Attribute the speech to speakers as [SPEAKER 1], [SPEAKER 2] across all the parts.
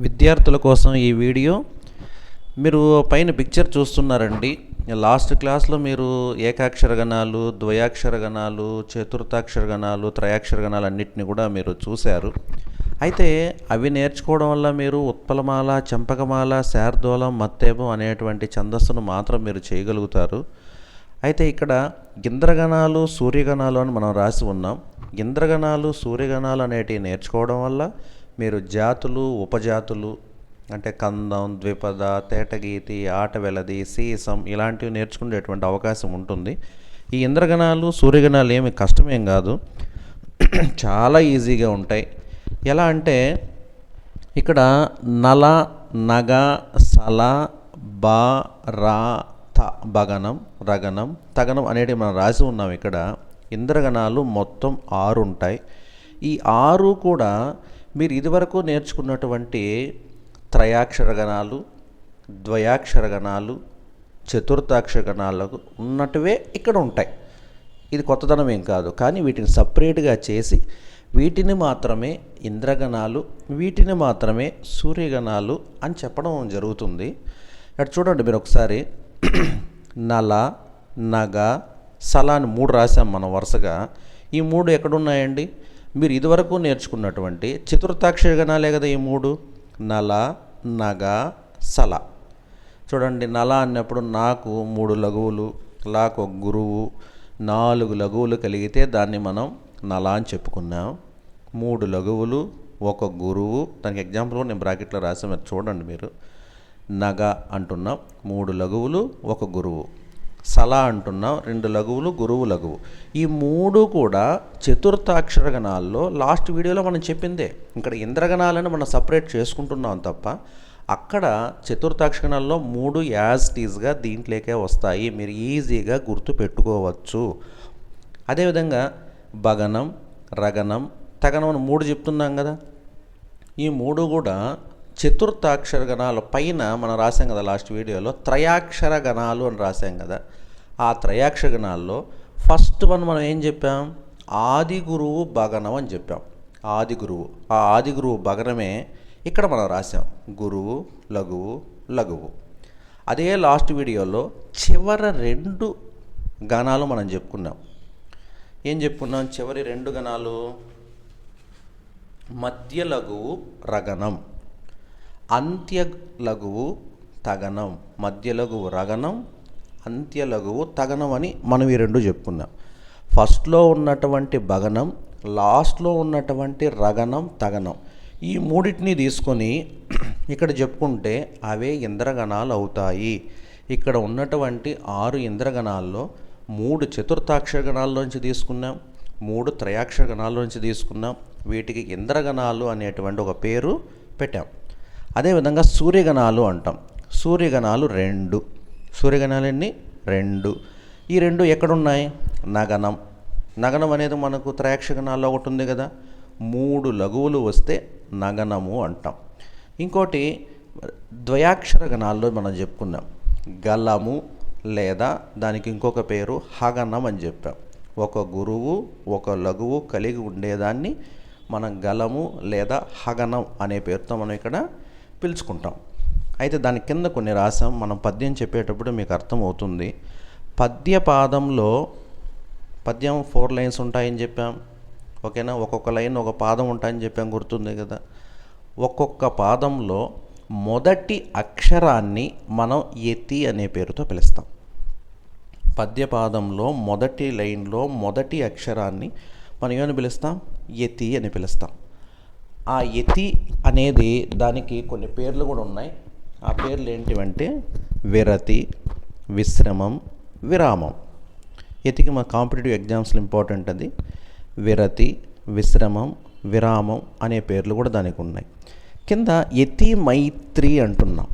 [SPEAKER 1] విద్యార్థుల కోసం ఈ వీడియో. మీరు పైన పిక్చర్ చూస్తున్నారండి. లాస్ట్ క్లాస్లో మీరు ఏకాక్షర గణాలు ద్వయాక్షర గణాలు చతుర్థాక్షర గణాలు త్రయాక్షర గణాలు అన్నింటినీ కూడా మీరు చూశారు. అయితే అవి నేర్చుకోవడం వల్ల మీరు ఉత్పలమాల చంపకమాల శార్దూలం మత్తేపం అనేటువంటి ఛందస్సును మాత్రం మీరు చేయగలుగుతారు. అయితే ఇక్కడ గింద్రగణాలు సూర్యగణాలు అని మనం రాసి ఉన్నాం. గింద్రగణాలు సూర్యగణాలు అనేటివి నేర్చుకోవడం వల్ల మీరు జాతులు ఉపజాతులు అంటే కందం ద్విపద తేటగీతి ఆటవెలది సీసం ఇలాంటివి నేర్చుకునేటువంటి అవకాశం ఉంటుంది. ఈ ఇంద్రగణాలు సూర్యగణాలు ఏమి కష్టమేం కాదు. చాలా ఈజీగా ఉంటాయి. ఎలా అంటే ఇక్కడ నల నగ సల బ రా త బగనం రగనం తగనం అనేటివి మనం రాసి ఉన్నాం ఇక్కడ. ఇంద్రగణాలు మొత్తం ఆరు ఉంటాయి. ఈ ఆరు కూడా మీరు ఇదివరకు నేర్చుకున్నటువంటి త్రయాక్షర గణాలు ద్వయాక్షర గణాలు చతుర్థాక్షర గణాలకు ఉన్నట్టువే ఇక్కడ ఉంటాయి. ఇది కొత్తదనం ఏం కాదు. కానీ వీటిని సపరేట్గా చేసి వీటిని మాత్రమే ఇంద్రగణాలు వీటిని మాత్రమే సూర్యగణాలు అని చెప్పడం జరుగుతుంది. అటు చూడండి మీరు ఒకసారి. నల నగ సల అని మూడు రాసాం మనం వరుసగా. ఈ మూడు ఎక్కడున్నాయండి? మీరు ఇదివరకు నేర్చుకున్నటువంటి చతుర్థాక్షర గణాలే కదా ఈ మూడు? నల నగ సల చూడండి నల అన్నప్పుడు నాకు మూడు లఘువులు లాకు ఒక గురువు నాలుగు లఘువులు కలిగితే దాన్ని మనం నల అని చెప్పుకున్నాం. మూడు లఘువులు ఒక గురువు. దానికి ఎగ్జాంపుల్ నేను బ్రాకెట్లో రాసాను మీరు చూడండి మీరు. నగ అంటున్నాం. మూడు లఘువులు ఒక గురువు. సలా అంటున్నాం రెండు లఘువులు గురువు లఘువు. ఈ మూడు కూడా చతుర్థాక్షర గణాల్లో లాస్ట్ వీడియోలో మనం చెప్పిందే. ఇక్కడ ఇంద్రగణాలను మనం సపరేట్ చేసుకుంటున్నాం తప్ప అక్కడ చతుర్థాక్షరగణాల్లో మూడు యాజ్ టీజ్గా దీంట్లోకే వస్తాయి. మీరు ఈజీగా గుర్తు పెట్టుకోవచ్చు. అదేవిధంగా భగనం రగనం తగనం అని మూడు చెప్తున్నాం కదా. ఈ మూడు కూడా చతుర్థాక్షర గణాల పైన మనం రాసాం కదా లాస్ట్ వీడియోలో. త్రయాక్షర గణాలు అని రాసాం కదా. ఆ త్రయాక్షగణాల్లో ఫస్ట్ వన్ మనం ఏం చెప్పాం? ఆది గురువు భగనం అని చెప్పాం. ఆది గురువు. ఆ ఆది గురువు భగనమే ఇక్కడ మనం రాసాం గురువు లఘువు లఘువు. అదే లాస్ట్ వీడియోలో చివర రెండు గణాలు మనం చెప్పుకున్నాం. ఏం చెప్పుకున్నాం? చివరి రెండు గణాలు. మధ్య లఘువు రగనం. అంత్య లఘువు తగనం. మధ్య లఘువు రగనం. అంత్యలఘువు తగనమని తగనం అని మనం ఈ రెండు చెప్పుకున్నాం. ఫస్ట్లో ఉన్నటువంటి భగనం లాస్ట్లో ఉన్నటువంటి రగనం తగనం. ఈ మూడింటిని తీసుకొని ఇక్కడ చెప్పుకుంటే అవే ఇంద్రగణాలు అవుతాయి. ఇక్కడ ఉన్నటువంటి ఆరు ఇంద్రగణాల్లో మూడు చతుర్థాక్షర గణాల్లోంచి తీసుకున్నాం మూడు త్రయాక్షర గణాల్లోంచి తీసుకున్నాం. వీటికి ఇంద్రగణాలు అనేటువంటి ఒక పేరు పెట్టాం. అదేవిధంగా సూర్యగణాలు అంటాం. సూర్యగణాలు రెండు. సూర్యగణాలన్నీ రెండు. ఈ రెండు ఎక్కడున్నాయి? నగనం. నగనం అనేది మనకు త్రయాక్షగణాల్లో ఒకటి ఉంది కదా. మూడు లఘువులు వస్తే నగనము అంటాం. ఇంకోటి ద్వయాక్షర గణాల్లో మనం చెప్పుకున్నాం. గలము లేదా దానికి ఇంకొక పేరు హగనం అని చెప్పాం. ఒక గురువు ఒక లఘువు కలిగి ఉండేదాన్ని మనం గలము లేదా హగనం అనే పేరుతో మనం ఇక్కడ పిలుచుకుంటాం. అయితే దాని కింద కొన్ని రాసాం. మనం పద్యం చెప్పేటప్పుడు మీకు అర్థమవుతుంది. పద్య పాదంలో పద్యం ఫోర్ లైన్స్ ఉంటాయని చెప్పాం. ఓకేనా? ఒక్కొక్క లైన్ ఒక పాదం ఉంటాయని చెప్పాం. గుర్తుంది కదా? ఒక్కొక్క పాదంలో మొదటి అక్షరాన్ని మనం ఎతి అనే పేరుతో పిలుస్తాం. పద్యపాదంలో మొదటి లైన్లో మొదటి అక్షరాన్ని మనం ఏమని పిలుస్తాం? ఎతి అని పిలుస్తాం. ఆ ఎతి అనేది దానికి కొన్ని పేర్లు కూడా ఉన్నాయి. ఆ పేర్లు ఏంటివంటే విరతి విశ్రమం విరామం. ఇతికి మా కాంపిటేటివ్ ఎగ్జామ్స్లో ఇంపార్టెంట్ అది విరతి విశ్రమం విరామం అనే పేర్లు కూడా దానికి ఉన్నాయి కింద యతి మైత్రి అంటున్నాం.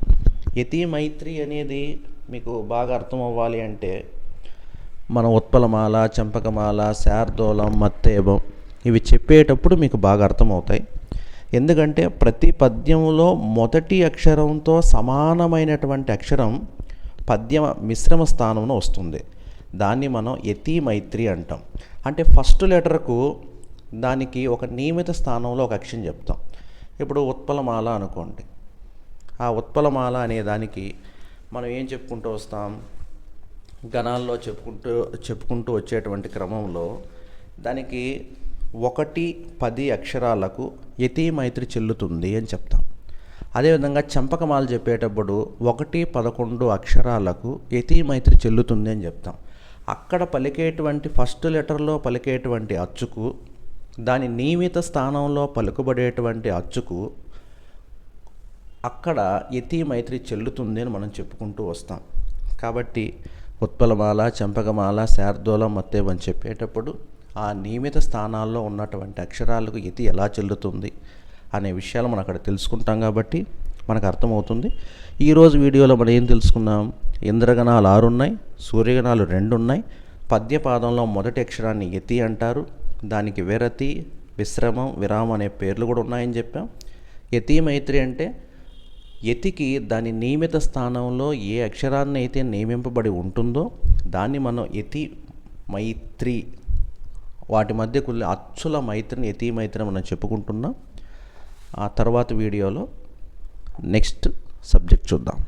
[SPEAKER 1] యతి మైత్రి అనేది మీకు బాగా అర్థం అవ్వాలి అంటే మన ఉత్పలమాల చంపకమాల శార్దూలం మత్తేబం ఇవి చెప్పేటప్పుడు మీకు బాగా అర్థమవుతాయి. ఎందుకంటే ప్రతి పద్యంలో మొదటి అక్షరంతో సమానమైనటువంటి అక్షరం పద్యమ మిశ్రమ స్థానంలో వస్తుంది. దాన్ని మనం యతి మైత్రి అంటాం. అంటే ఫస్ట్ లెటర్కు దానికి ఒక నియమిత స్థానంలో ఒక అక్షరం చెప్తాం. ఇప్పుడు ఉత్పలమాల అనుకోండి. ఆ ఉత్పలమాల అనే దానికి మనం ఏం చెప్పుకుంటూ వస్తాం? గణాల్లో చెప్పుకుంటూ చెప్పుకుంటూ వచ్చేటువంటి క్రమంలో దానికి ఒకటి పది అక్షరాలకు యతి మైత్రి చెల్లుతుంది అని చెప్తాం. అదేవిధంగా చంపకమాల చెప్పేటప్పుడు ఒకటి పదకొండు అక్షరాలకు యతి మైత్రి చెల్లుతుంది అని చెప్తాం. అక్కడ పలికేటువంటి ఫస్ట్ లెటర్లో పలికేటువంటి అచ్చుకు దాని నియమిత స్థానంలో పలుకుబడేటువంటి అచ్చుకు అక్కడ యతి మైత్రి చెల్లుతుంది అని మనం చెప్పుకుంటూ వస్తాం. కాబట్టి ఉత్పలమాల చంపకమాల శార్దూలం మత్తేవ్ అని చెప్పేటప్పుడు ఆ నియమిత స్థానాల్లో ఉన్నటువంటి అక్షరాలకు ఇతి ఎలా చెల్లుతుంది అనే విషయాలు మనం అక్కడ తెలుసుకుంటాం కాబట్టి మనకు అర్థమవుతుంది. ఈరోజు వీడియోలో మనం ఏం తెలుసుకున్నాం? ఇంద్రగణాలు ఆరు ఉన్నాయి సూర్యగణాలు రెండు ఉన్నాయి పద్యపాదంలో మొదటి అక్షరాన్ని యతి అంటారు. దానికి విరతి విశ్రమం విరామం అనే పేర్లు కూడా ఉన్నాయని చెప్పాం. యతి మైత్రి అంటే యతికి దాని నియమిత స్థానంలో ఏ అక్షరాన్ని అయితే నియమింపబడి ఉంటుందో దాన్ని మనం యతి మైత్రి వాటి మధ్య కొన్ని అచ్చుల మైత్రిని యతి మైత్రిని మనం చెప్పుకుంటున్నాం. ఆ తర్వాత వీడియోలో నెక్స్ట్ సబ్జెక్ట్ చూద్దాం.